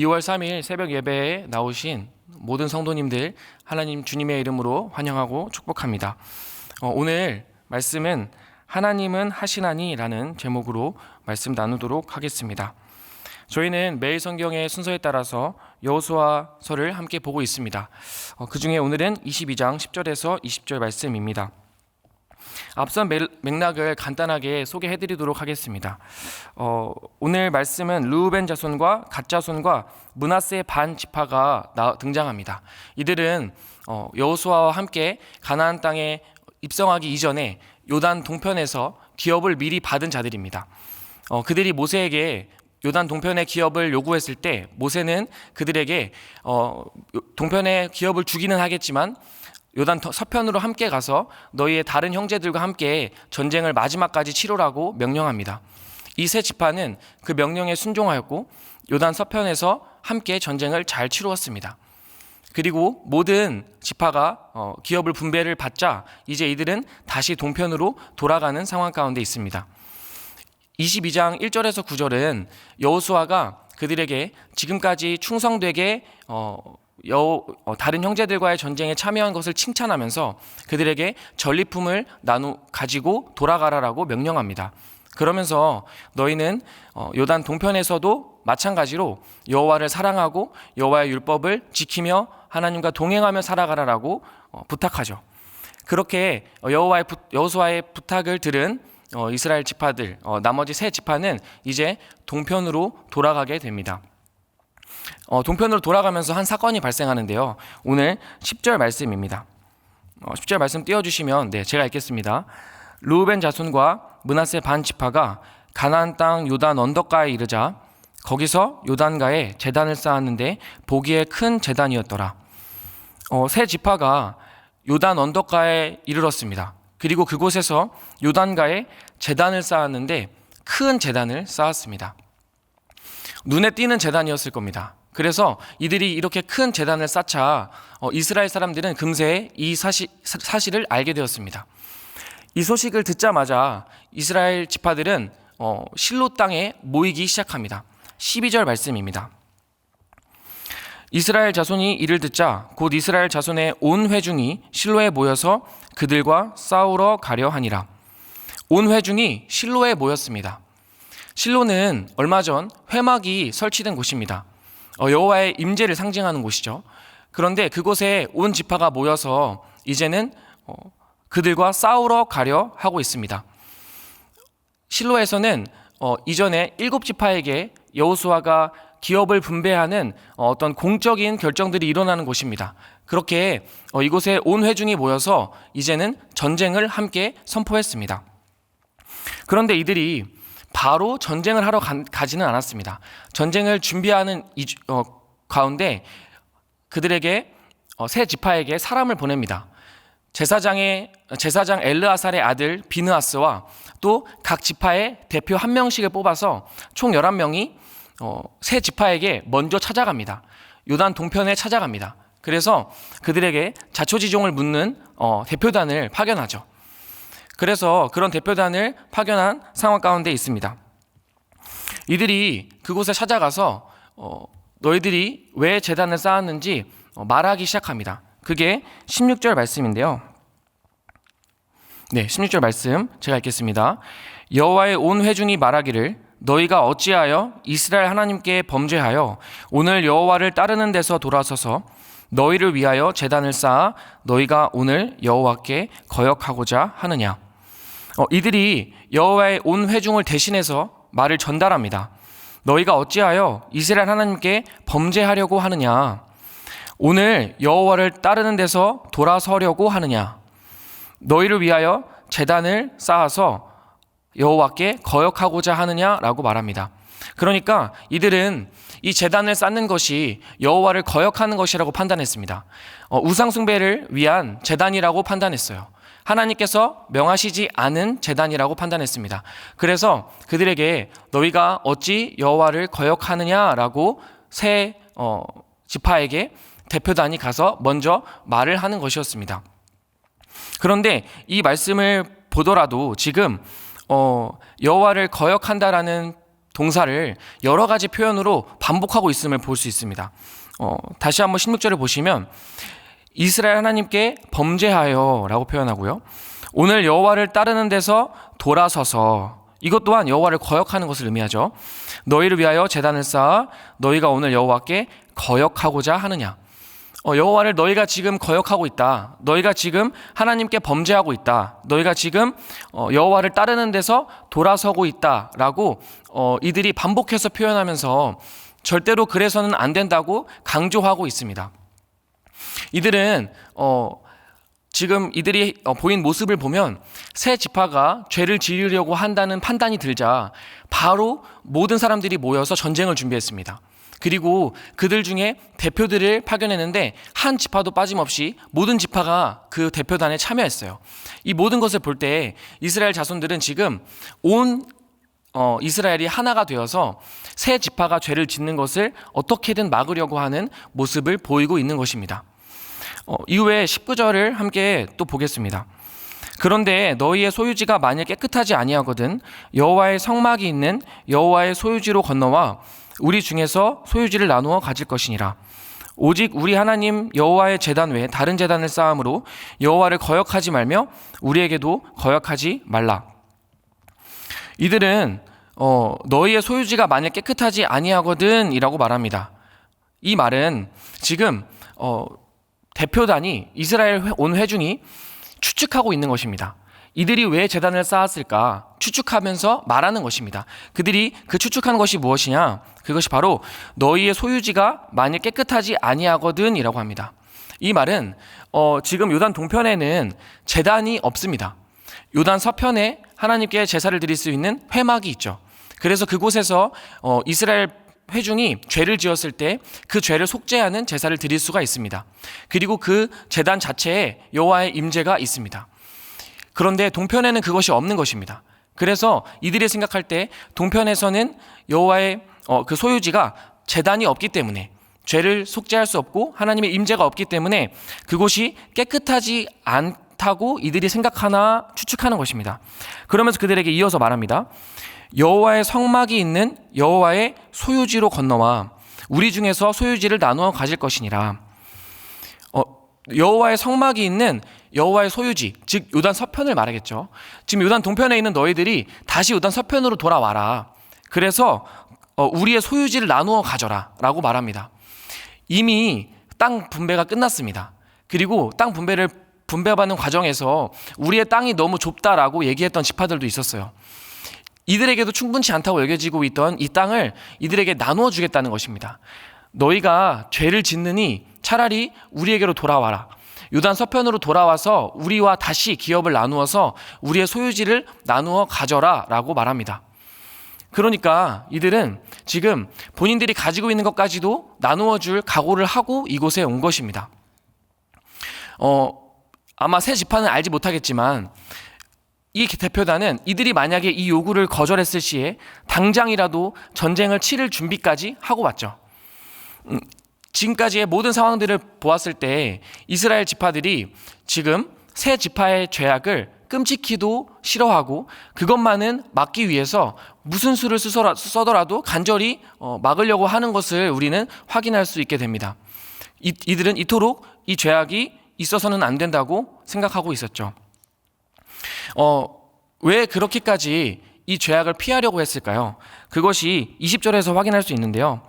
2월 3일 새벽 예배에 나오신 모든 성도님들 하나님 주님의 이름으로 환영하고 축복합니다. 어, 오늘 말씀은 하나님은 하시나니라는 제목으로 말씀 나누도록 하겠습니다. 저희는 매일 성경의 순서에 따라서 여호수아서를 함께 보고 있습니다. 어, 그 중에 오늘은 22장 10절에서 20절 말씀입니다. 앞선 맥- 맥락을 간단하게 소개해드리도록 하겠습니다. 어, 오늘 말씀은 루벤 자손과 갓 자손과 문하세 반 지파가 나- 등장합니다. 이들은 어, 여호수아와 함께 가나안 땅에 입성하기 이전에 요단 동편에서 기업을 미리 받은 자들입니다. 어, 그들이 모세에게 요단 동편의 기업을 요구했을 때 모세는 그들에게 어, 요- 동편의 기업을 주기는 하겠지만 요단 더- 서편으로 함께 가서 너희의 다른 형제들과 함께 전쟁을 마지막까지 치르라고 명령합니다. 이 세 지파는 그 명령에 순종하였고 요단 서편에서 함께 전쟁을 잘 치루었습니다. 그리고 모든 지파가 어, 기업을 분배를 받자 이제 이들은 다시 동편으로 돌아가는 상황 가운데 있습니다. 22장 1절에서 9절은 여호수아가 그들에게 지금까지 충성되게 어, 여, 어, 다른 형제들과의 전쟁에 참여한 것을 칭찬하면서 그들에게 전리품을 나누 가지고 돌아가라라고 명령합니다. 그러면서 너희는 어, 요단 동편에서도 마찬가지로 여호와를 사랑하고 여호와의 율법을 지키며 하나님과 동행하며 살아가라라고 어, 부탁하죠. 그렇게 여호와의 부- 여호수아의 부탁을 들은 어, 이스라엘 지파들 어, 나머지 세 지파는 이제 동편으로 돌아가게 됩니다. 어, 동편으로 돌아가면서 한 사건이 발생하는데요. 오늘 10절 말씀입니다. 어, 10절 말씀 띄워주시면 네 제가 읽겠습니다. 루벤 자손과 문하세 반 지파가 가나안 땅 요단 언덕가에 이르자 거기서 요단가에 재단을 쌓았는데 보기에 큰 재단이었더라. 어, 세 지파가 요단 언덕가에 이르렀습니다. 그리고 그곳에서 요단가에 재단을 쌓았는데 큰 재단을 쌓았습니다. 눈에 띄는 재단이었을 겁니다. 그래서 이들이 이렇게 큰 재단을 쌓자 어, 이스라엘 사람들은 금세 이 사실, 사실을 알게 되었습니다. 이 소식을 듣자마자 이스라엘 지파들은 어, 실로 땅에 모이기 시작합니다. 12절 말씀입니다. 이스라엘 자손이 이를 듣자 곧 이스라엘 자손의 온 회중이 실로에 모여서 그들과 싸우러 가려 하니라. 온 회중이 실로에 모였습니다. 실로는 얼마 전 회막이 설치된 곳입니다. 어, 여호와의 임재를 상징하는 곳이죠. 그런데 그곳에 온 지파가 모여서 이제는 어, 그들과 싸우러 가려 하고 있습니다. 실로에서는 어, 이전에 일곱 지파에게 여호수아가 기업을 분배하는 어, 어떤 공적인 결정들이 일어나는 곳입니다. 그렇게 어, 이곳에 온 회중이 모여서 이제는 전쟁을 함께 선포했습니다. 그런데 이들이 바로 전쟁을 하러 가, 가지는 않았습니다. 전쟁을 준비하는 이, 주- 어, 가운데 그들에게 어, 세 지파에게 사람을 보냅니다. 제사장의 제사장 엘르아살의 아들 비느아스와 또 각 지파의 대표 한 명씩을 뽑아서 총 11명이 어, 세 지파에게 먼저 찾아갑니다. 요단 동편에 찾아갑니다. 그래서 그들에게 자초지종을 묻는 어, 대표단을 파견하죠. 그래서 그런 대표단을 파견한 상황 가운데 있습니다. 이들이 그곳에 찾아가서 어, 너희들이 왜 재단을 쌓았는지 어, 말하기 시작합니다. 그게 16절 말씀인데요. 네, 16절 말씀 제가 읽겠습니다. 여호와의 온 회중이 말하기를 너희가 어찌하여 이스라엘 하나님께 범죄하여 오늘 여호와를 따르는 데서 돌아서서 너희를 위하여 재단을 쌓아 너희가 오늘 여호와께 거역하고자 하느냐? 어, 이들이 여호와의 온 회중을 대신해서 말을 전달합니다. 너희가 어찌하여 이스라엘 하나님께 범죄하려고 하느냐? 오늘 여호와를 따르는 데서 돌아서려고 하느냐? 너희를 위하여 재단을 쌓아서 여호와께 거역하고자 하느냐라고 말합니다. 그러니까 이들은 이 재단을 쌓는 것이 여호와를 거역하는 것이라고 판단했습니다. 어, 우상 숭배를 위한 재단이라고 판단했어요. 하나님께서 명하시지 않은 재단이라고 판단했습니다. 그래서 그들에게 너희가 어찌 여호와를 거역하느냐라고 새 어, 지파에게 대표단이 가서 먼저 말을 하는 것이었습니다. 그런데 이 말씀을 보더라도 지금 어, 여호와를 거역한다라는 동사를 여러 가지 표현으로 반복하고 있음을 볼 수 있습니다. 어, 다시 한번 16절을 보시면 이스라엘 하나님께 범죄하여라고 표현하고요. 오늘 여호와를 따르는 데서 돌아서서 이것 또한 여호와를 거역하는 것을 의미하죠. 너희를 위하여 재단을 쌓아 너희가 오늘 여호와께 거역하고자 하느냐. 어, 여호와를 너희가 지금 거역하고 있다. 너희가 지금 하나님께 범죄하고 있다. 너희가 지금 어, 여호와를 따르는 데서 돌아서고 있다라고 어, 이들이 반복해서 표현하면서 절대로 그래서는 안 된다고 강조하고 있습니다. 이들은 어, 지금 이들이 어, 보인 모습을 보면 새 지파가 죄를 지으려고 한다는 판단이 들자 바로 모든 사람들이 모여서 전쟁을 준비했습니다. 그리고 그들 중에 대표들을 파견했는데 한 지파도 빠짐없이 모든 지파가 그 대표단에 참여했어요. 이 모든 것을 볼 때 이스라엘 자손들은 지금 온 어, 이스라엘이 하나가 되어서 새 지파가 죄를 짓는 것을 어떻게든 막으려고 하는 모습을 보이고 있는 것입니다. 어, 이후에 19절을 함께 또 보겠습니다. 그런데 너희의 소유지가 만일 깨끗하지 아니하거든 여호와의 성막이 있는 여호와의 소유지로 건너와 우리 중에서 소유지를 나누어 가질 것이니라. 오직 우리 하나님 여호와의 제단 외에 다른 제단을 쌓음으로 여호와를 거역하지 말며 우리에게도 거역하지 말라. 이들은 어, 너희의 소유지가 만일 깨끗하지 아니하거든이라고 말합니다. 이 말은 지금 어, 대표단이 이스라엘 회- 온 회중이 추측하고 있는 것입니다. 이들이 왜 재단을 쌓았을까 추측하면서 말하는 것입니다. 그들이 그 추측하는 것이 무엇이냐? 그것이 바로 너희의 소유지가 만일 깨끗하지 아니하거든이라고 합니다. 이 말은 어, 지금 요단 동편에는 재단이 없습니다. 요단 서편에 하나님께 제사를 드릴 수 있는 회막이 있죠. 그래서 그곳에서 어, 이스라엘 회중이 죄를 지었을 때 그 죄를 속죄하는 제사를 드릴 수가 있습니다. 그리고 그 제단 자체에 여호와의 임재가 있습니다. 그런데 동편에는 그것이 없는 것입니다. 그래서 이들이 생각할 때 동편에서는 여호와의 어, 그 소유지가 재단이 없기 때문에 죄를 속죄할 수 없고 하나님의 임재가 없기 때문에 그곳이 깨끗하지 않다고 이들이 생각하나 추측하는 것입니다. 그러면서 그들에게 이어서 말합니다. 여호와의 성막이 있는 여호와의 소유지로 건너와 우리 중에서 소유지를 나누어 가질 것이니라. 어, 여호와의 성막이 있는 여호와의 소유지, 즉 요단 서편을 말하겠죠. 지금 요단 동편에 있는 너희들이 다시 요단 서편으로 돌아와라. 그래서 어, 우리의 소유지를 나누어 가져라라고 말합니다. 이미 땅 분배가 끝났습니다. 그리고 땅 분배를 분배받는 과정에서 우리의 땅이 너무 좁다라고 얘기했던 지파들도 있었어요. 이들에게도 충분치 않다고 여겨지고 있던 이 땅을 이들에게 나누어 주겠다는 것입니다. 너희가 죄를 짓느니 차라리 우리에게로 돌아와라. 요단 서편으로 돌아와서 우리와 다시 기업을 나누어서 우리의 소유지를 나누어 가져라 라고 말합니다. 그러니까 이들은 지금 본인들이 가지고 있는 것까지도 나누어 줄 각오를 하고 이곳에 온 것입니다. 어, 아마 새 지파는 알지 못하겠지만 이 대표단은 이들이 만약에 이 요구를 거절했을 시에 당장이라도 전쟁을 치를 준비까지 하고 왔죠. 음, 지금까지의 모든 상황들을 보았을 때 이스라엘 지파들이 지금 새 지파의 죄악을 끔찍히도 싫어하고 그것만은 막기 위해서 무슨 수를 써더라도 간절히 어, 막으려고 하는 것을 우리는 확인할 수 있게 됩니다. 이, 이들은 이토록 이 죄악이 있어서는 안 된다고 생각하고 있었죠. 어, 왜 그렇게까지 이 죄악을 피하려고 했을까요? 그것이 20절에서 확인할 수 있는데요.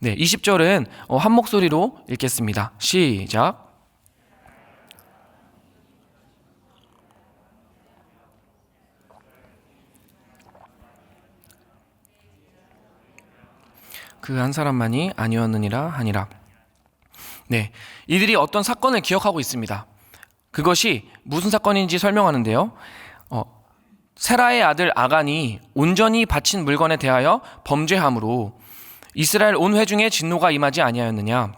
네, 20절은 어, 한 목소리로 읽겠습니다. 시작. 그 한 사람만이 아니었느니라 하니라. 네, 이들이 어떤 사건을 기억하고 있습니다. 그것이 무슨 사건인지 설명하는데요. 어, 세라의 아들 아간이 온전히 바친 물건에 대하여 범죄함으로 이스라엘 온 회중의 진노가 임하지 아니하였느냐.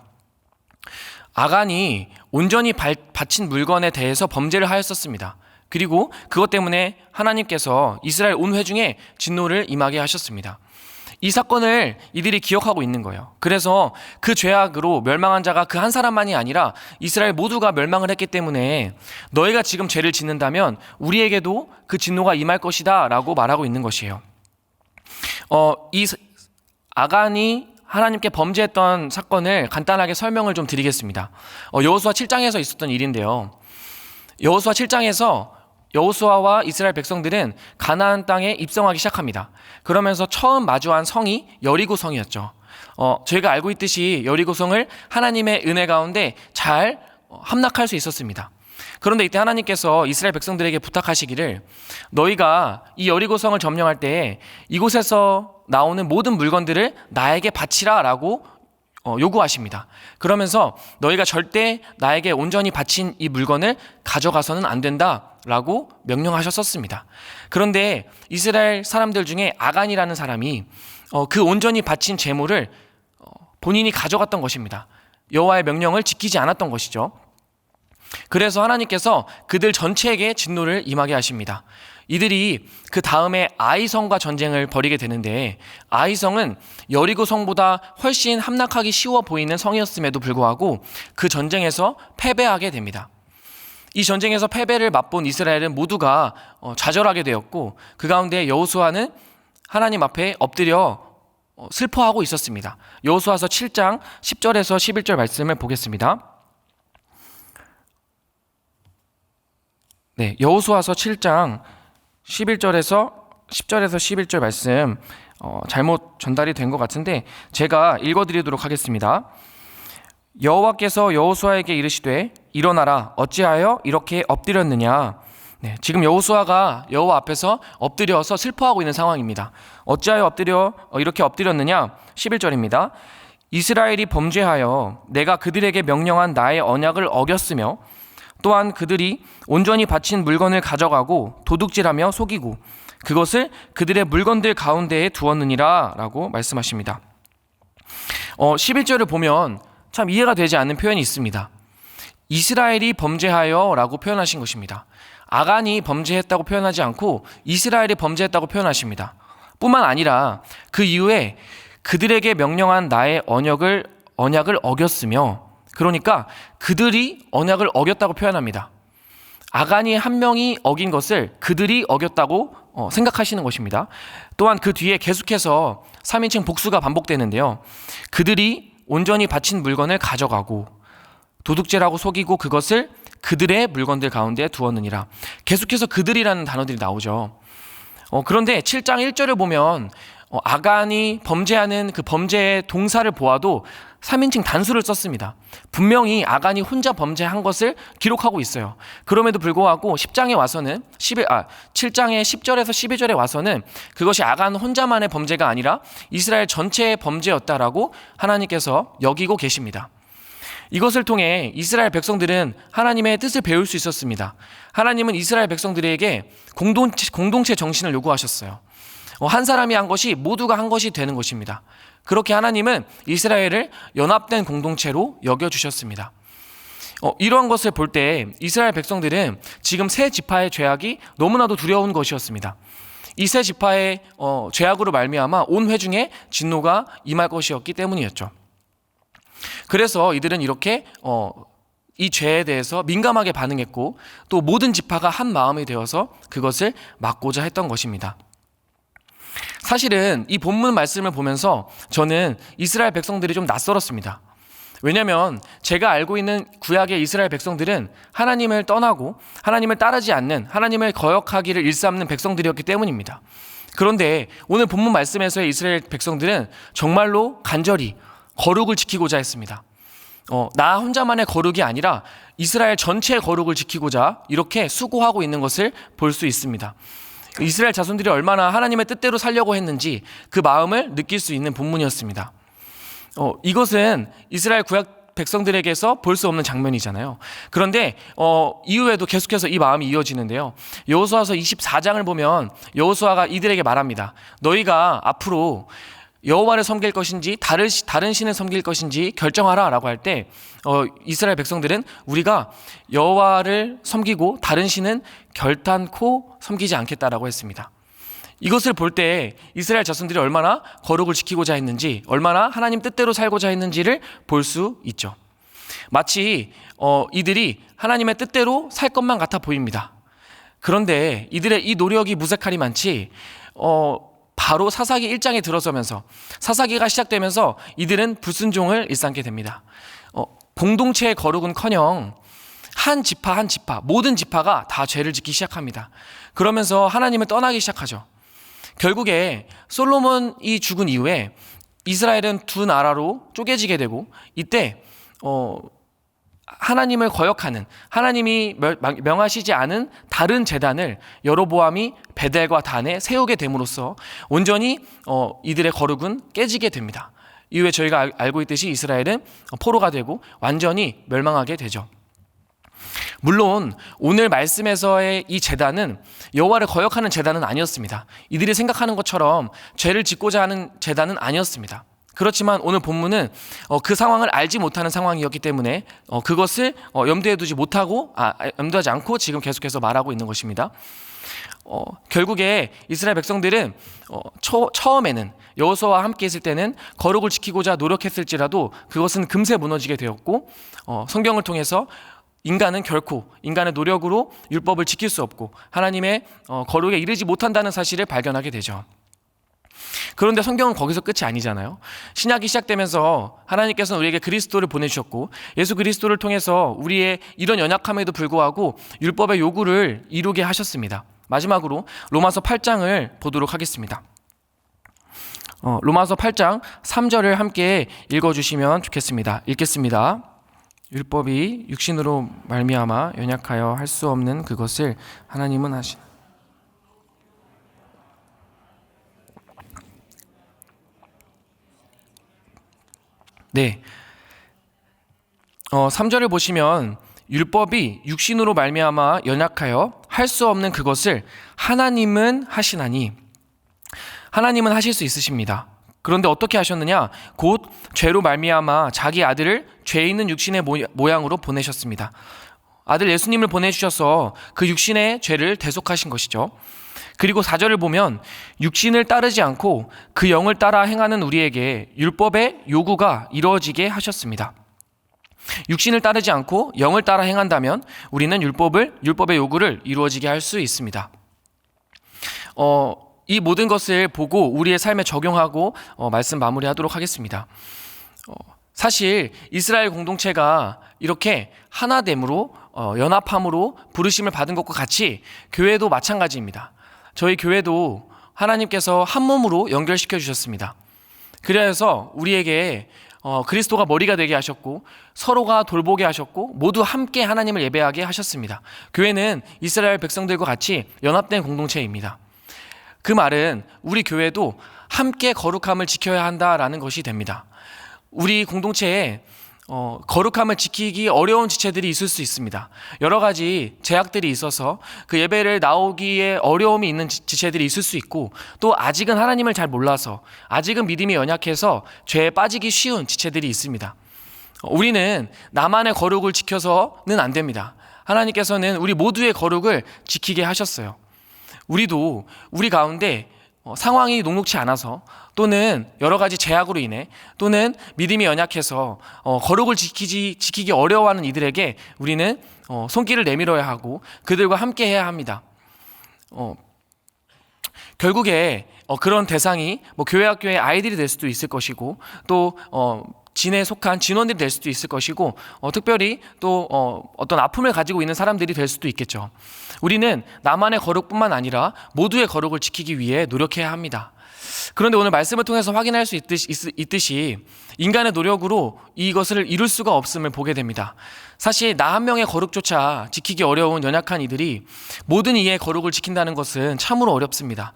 아간이 온전히 발- 바친 물건에 대해서 범죄를 하였었습니다. 그리고 그것 때문에 하나님께서 이스라엘 온 회중에 진노를 임하게 하셨습니다. 이 사건을 이들이 기억하고 있는 거예요. 그래서 그 죄악으로 멸망한 자가 그 한 사람만이 아니라 이스라엘 모두가 멸망을 했기 때문에 너희가 지금 죄를 짓는다면 우리에게도 그 진노가 임할 것이다 라고 말하고 있는 것이에요. 어, 이 사- 아간이 하나님께 범죄했던 사건을 간단하게 설명을 좀 드리겠습니다. 어, 여호수아 7장에서 있었던 일인데요. 여호수아 7장에서 여호수아와 이스라엘 백성들은 가나안 땅에 입성하기 시작합니다. 그러면서 처음 마주한 성이 여리고 성이었죠. 어, 저희가 알고 있듯이 여리고 성을 하나님의 은혜 가운데 잘 어, 함락할 수 있었습니다. 그런데 이때 하나님께서 이스라엘 백성들에게 부탁하시기를 너희가 이 여리고 성을 점령할 때 이곳에서 나오는 모든 물건들을 나에게 바치라라고 어, 요구하십니다. 그러면서 너희가 절대 나에게 온전히 바친 이 물건을 가져가서는 안 된다 라고 명령하셨었습니다. 그런데 이스라엘 사람들 중에 아간이라는 사람이 어, 그 온전히 바친 재물을 어, 본인이 가져갔던 것입니다. 여호와의 명령을 지키지 않았던 것이죠. 그래서 하나님께서 그들 전체에게 진노를 임하게 하십니다. 이들이 그 다음에 아이성과 전쟁을 벌이게 되는데 아이성은 여리고 성보다 훨씬 함락하기 쉬워 보이는 성이었음에도 불구하고 그 전쟁에서 패배하게 됩니다. 이 전쟁에서 패배를 맛본 이스라엘은 모두가 어, 좌절하게 되었고 그 가운데 여호수아는 하나님 앞에 엎드려 어, 슬퍼하고 있었습니다. 여호수아서 7장 10절에서 11절 말씀을 보겠습니다. 네, 여호수아서 7장 11절에서 10절에서 11절 말씀 어, 잘못 전달이 된 것 같은데 제가 읽어드리도록 하겠습니다. 여호와께서 여호수아에게 이르시되 일어나라 어찌하여 이렇게 엎드렸느냐 네, 지금 여호수아가 여호와 앞에서 엎드려서 슬퍼하고 있는 상황입니다. 어찌하여 엎드려 어, 이렇게 엎드렸느냐 11절입니다. 이스라엘이 범죄하여 내가 그들에게 명령한 나의 언약을 어겼으며 또한 그들이 온전히 바친 물건을 가져가고 도둑질하며 속이고 그것을 그들의 물건들 가운데에 두었느니라라고 말씀하십니다. 어, 11절을 보면 참 이해가 되지 않는 표현이 있습니다. 이스라엘이 범죄하여 라고 표현하신 것입니다. 아간이 범죄했다고 표현하지 않고 이스라엘이 범죄했다고 표현하십니다. 뿐만 아니라 그 이후에 그들에게 명령한 나의 언약을 언약을 어겼으며 그러니까 그들이 언약을 어겼다고 표현합니다. 아간이 한 명이 어긴 것을 그들이 어겼다고 어, 생각하시는 것입니다. 또한 그 뒤에 계속해서 3인칭 복수가 반복되는데요. 그들이 온전히 바친 물건을 가져가고 도둑질하고 속이고 그것을 그들의 물건들 가운데 두었느니라. 계속해서 그들이라는 단어들이 나오죠. 어, 그런데 7장 1절을 보면 어, 아간이 범죄하는 그 범죄의 동사를 보아도 3인칭 단수를 썼습니다. 분명히 아간이 혼자 범죄한 것을 기록하고 있어요. 그럼에도 불구하고 10장에 와서는 11, 아, 7장의 10절에서 12절에 와서는 그것이 아간 혼자만의 범죄가 아니라 이스라엘 전체의 범죄였다라고 하나님께서 여기고 계십니다. 이것을 통해 이스라엘 백성들은 하나님의 뜻을 배울 수 있었습니다. 하나님은 이스라엘 백성들에게 공동체, 공동체 정신을 요구하셨어요. 어, 한 사람이 한 것이 모두가 한 것이 되는 것입니다. 그렇게 하나님은 이스라엘을 연합된 공동체로 여겨주셨습니다. 어, 이러한 것을 볼 때 이스라엘 백성들은 지금 새 지파의 죄악이 너무나도 두려운 것이었습니다. 이새 지파의 어, 죄악으로 말미암아 온 회중에 진노가 임할 것이었기 때문이었죠. 그래서 이들은 이렇게 어, 이 죄에 대해서 민감하게 반응했고 또 모든 지파가 한 마음이 되어서 그것을 막고자 했던 것입니다. 사실은 이 본문 말씀을 보면서 저는 이스라엘 백성들이 좀 낯설었습니다. 왜냐하면 제가 알고 있는 구약의 이스라엘 백성들은 하나님을 떠나고 하나님을 따르지 않는 하나님을 거역하기를 일삼는 백성들이었기 때문입니다. 그런데 오늘 본문 말씀에서의 이스라엘 백성들은 정말로 간절히 거룩을 지키고자 했습니다. 어, 나 혼자만의 거룩이 아니라 이스라엘 전체의 거룩을 지키고자 이렇게 수고하고 있는 것을 볼 수 있습니다. 이스라엘 자손들이 얼마나 하나님의 뜻대로 살려고 했는지 그 마음을 느낄 수 있는 본문이었습니다. 어, 이것은 이스라엘 구약 백성들에게서 볼 수 없는 장면이잖아요. 그런데 어, 이후에도 계속해서 이 마음이 이어지는데요. 여호수아서 24장을 보면 여호수아가 이들에게 말합니다. 너희가 앞으로 여호와를 섬길 것인지 다른 다른 신을 섬길 것인지 결정하라라고 할 때 어, 이스라엘 백성들은 우리가 여호와를 섬기고 다른 신은 결단코 섬기지 않겠다라고 했습니다. 이것을 볼 때 이스라엘 자손들이 얼마나 거룩을 지키고자 했는지, 얼마나 하나님 뜻대로 살고자 했는지를 볼 수 있죠. 마치 어, 이들이 하나님의 뜻대로 살 것만 같아 보입니다. 그런데 이들의 이 노력이 무색하리만치 어, 바로 사사기 1장에 들어서면서 사사기가 시작되면서 이들은 불순종을 일삼게 됩니다. 어, 공동체의 거룩은커녕 한 지파 한 지파 모든 지파가 다 죄를 짓기 시작합니다. 그러면서 하나님을 떠나기 시작하죠. 결국에 솔로몬이 죽은 이후에 이스라엘은 두 나라로 쪼개지게 되고 이때 어 하나님을 거역하는 하나님이 명하시지 않은 다른 재단을 여로보암이 베델과 단에 세우게 됨으로써 온전히 어, 이들의 거룩은 깨지게 됩니다. 이후에 저희가 알고 있듯이 이스라엘은 포로가 되고 완전히 멸망하게 되죠. 물론 오늘 말씀에서의 이 재단은 여호와를 거역하는 재단은 아니었습니다. 이들이 생각하는 것처럼 죄를 짓고자 하는 재단은 아니었습니다. 그렇지만 오늘 본문은 어, 그 상황을 알지 못하는 상황이었기 때문에 어, 그것을 어, 염두에 두지 못하고 아, 염두하지 않고 지금 계속해서 말하고 있는 것입니다. 어, 결국에 이스라엘 백성들은 어, 처, 처음에는 여호수아와 함께 있을 때는 거룩을 지키고자 노력했을지라도 그것은 금세 무너지게 되었고 어, 성경을 통해서 인간은 결코 인간의 노력으로 율법을 지킬 수 없고 하나님의 어, 거룩에 이르지 못한다는 사실을 발견하게 되죠. 그런데 성경은 거기서 끝이 아니잖아요. 신약이 시작되면서 하나님께서는 우리에게 그리스도를 보내주셨고 예수 그리스도를 통해서 우리의 이런 연약함에도 불구하고 율법의 요구를 이루게 하셨습니다. 마지막으로 로마서 8장을 보도록 하겠습니다. 어, 로마서 8장 3절을 함께 읽어주시면 좋겠습니다. 읽겠습니다. 율법이 육신으로 말미암아 연약하여 할 수 없는 그것을 하나님은 하시. 네. 어, 3절을 보시면 율법이 육신으로 말미암아 연약하여 할 수 없는 그것을 하나님은 하시나니 하나님은 하실 수 있으십니다. 그런데 어떻게 하셨느냐? 곧 죄로 말미암아 자기 아들을 죄 있는 육신의 모양으로 보내셨습니다. 아들 예수님을 보내주셔서 그 육신의 죄를 대속하신 것이죠. 그리고 사절을 보면 육신을 따르지 않고 그 영을 따라 행하는 우리에게 율법의 요구가 이루어지게 하셨습니다. 육신을 따르지 않고 영을 따라 행한다면 우리는 율법을 율법의 요구를 이루어지게 할 수 있습니다. 어, 이 모든 것을 보고 우리의 삶에 적용하고 어, 말씀 마무리하도록 하겠습니다. 어, 사실 이스라엘 공동체가 이렇게 하나됨으로 어, 연합함으로 부르심을 받은 것과 같이 교회도 마찬가지입니다. 저희 교회도 하나님께서 한 몸으로 연결시켜 주셨습니다. 그래서 우리에게 어, 그리스도가 머리가 되게 하셨고 서로가 돌보게 하셨고 모두 함께 하나님을 예배하게 하셨습니다. 교회는 이스라엘 백성들과 같이 연합된 공동체입니다. 그 말은 우리 교회도 함께 거룩함을 지켜야 한다라는 것이 됩니다. 우리 공동체에 어, 거룩함을 지키기 어려운 지체들이 있을 수 있습니다. 여러 가지 제약들이 있어서 그 예배를 나오기에 어려움이 있는 지체들이 있을 수 있고 또 아직은 하나님을 잘 몰라서 아직은 믿음이 연약해서 죄에 빠지기 쉬운 지체들이 있습니다. 우리는 나만의 거룩을 지켜서는 안 됩니다. 하나님께서는 우리 모두의 거룩을 지키게 하셨어요. 우리도 우리 가운데 어, 상황이 녹록치 않아서 또는 여러 가지 제약으로 인해 또는 믿음이 연약해서 어, 거룩을 지키지 지키기 어려워하는 이들에게 우리는 어, 손길을 내밀어야 하고 그들과 함께 해야 합니다. 어, 결국에 어, 그런 대상이 뭐 교회 학교의 아이들이 될 수도 있을 것이고 또 어, 진에 속한 진원들이 될 수도 있을 것이고 어, 특별히 또 어, 어떤 아픔을 가지고 있는 사람들이 될 수도 있겠죠. 우리는 나만의 거룩뿐만 아니라 모두의 거룩을 지키기 위해 노력해야 합니다. 그런데 오늘 말씀을 통해서 확인할 수 있듯이, 있듯이 인간의 노력으로 이것을 이룰 수가 없음을 보게 됩니다. 사실 나 한 명의 거룩조차 지키기 어려운 연약한 이들이 모든 이의 거룩을 지킨다는 것은 참으로 어렵습니다.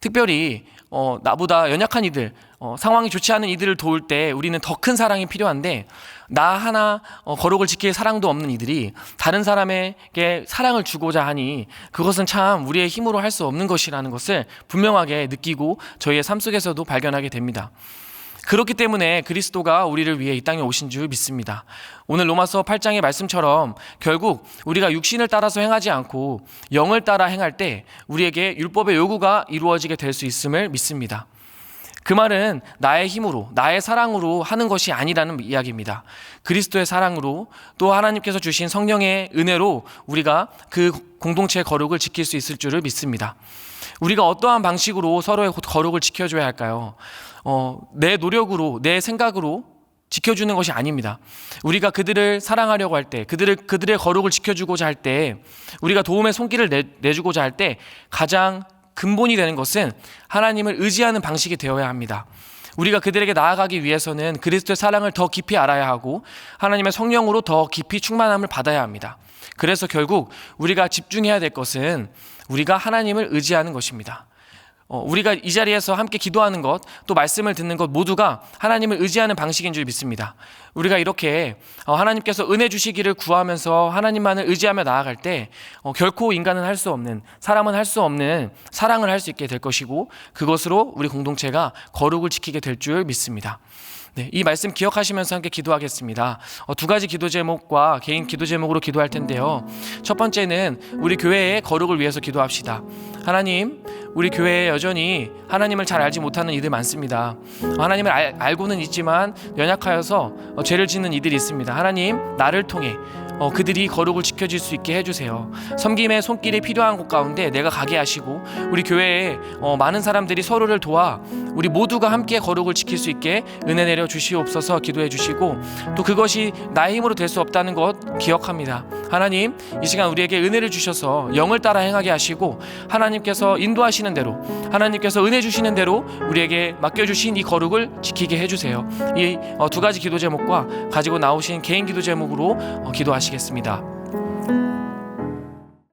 특별히 어, 나보다 연약한 이들, 어, 상황이 좋지 않은 이들을 도울 때 우리는 더 큰 사랑이 필요한데 나 하나 어, 거룩을 지킬 사랑도 없는 이들이 다른 사람에게 사랑을 주고자 하니 그것은 참 우리의 힘으로 할 수 없는 것이라는 것을 분명하게 느끼고 저희의 삶 속에서도 발견하게 됩니다. 그렇기 때문에 그리스도가 우리를 위해 이 땅에 오신 줄 믿습니다. 오늘 로마서 8장의 말씀처럼 결국 우리가 육신을 따라서 행하지 않고 영을 따라 행할 때 우리에게 율법의 요구가 이루어지게 될 수 있음을 믿습니다. 그 말은 나의 힘으로, 나의 사랑으로 하는 것이 아니라는 이야기입니다. 그리스도의 사랑으로 또 하나님께서 주신 성령의 은혜로 우리가 그 공동체의 거룩을 지킬 수 있을 줄을 믿습니다. 우리가 어떠한 방식으로 서로의 거룩을 지켜줘야 할까요? 어, 내 노력으로, 내 생각으로 지켜주는 것이 아닙니다. 우리가 그들을 사랑하려고 할 때, 그들을 그들의 거룩을 지켜주고자 할 때, 우리가 도움의 손길을 내, 내주고자 할 때 가장 근본이 되는 것은 하나님을 의지하는 방식이 되어야 합니다. 우리가 그들에게 나아가기 위해서는 그리스도의 사랑을 더 깊이 알아야 하고 하나님의 성령으로 더 깊이 충만함을 받아야 합니다. 그래서 결국 우리가 집중해야 될 것은 우리가 하나님을 의지하는 것입니다. 어, 우리가 이 자리에서 함께 기도하는 것, 또 말씀을 듣는 것 모두가 하나님을 의지하는 방식인 줄 믿습니다. 우리가 이렇게 어, 하나님께서 은혜 주시기를 구하면서 하나님만을 의지하며 나아갈 때 어, 결코 인간은 할 수 없는, 사람은 할 수 없는 사랑을 할 수 있게 될 것이고 그것으로 우리 공동체가 거룩을 지키게 될 줄 믿습니다. 네, 이 말씀 기억하시면서 함께 기도하겠습니다. 어, 두 가지 기도 제목과 개인 기도 제목으로 기도할 텐데요. 첫 번째는 우리 교회의 거룩을 위해서 기도합시다. 하나님, 우리 교회에 여전히 하나님을 잘 알지 못하는 이들 많습니다. 어, 하나님을 알, 알고는 있지만 연약하여서 어, 죄를 짓는 이들이 있습니다. 하나님, 나를 통해 어, 그들이 거룩을 지켜질 수 있게 해주세요. 섬김의 손길이 필요한 곳 가운데 내가 가게 하시고 우리 교회에 어, 많은 사람들이 서로를 도와 우리 모두가 함께 거룩을 지킬 수 있게 은혜 내려 주시옵소서 기도해 주시고 또 그것이 나의 힘으로 될 수 없다는 것 기억합니다. 하나님 이 시간 우리에게 은혜를 주셔서 영을 따라 행하게 하시고 하나님께서 인도하시는 대로 하나님께서 은혜 주시는 대로 우리에게 맡겨주신 이 거룩을 지키게 해주세요. 이두 가지 기도 제목과 가지고 나오신 개인 기도 제목으로 어, 기도하시겠습니다.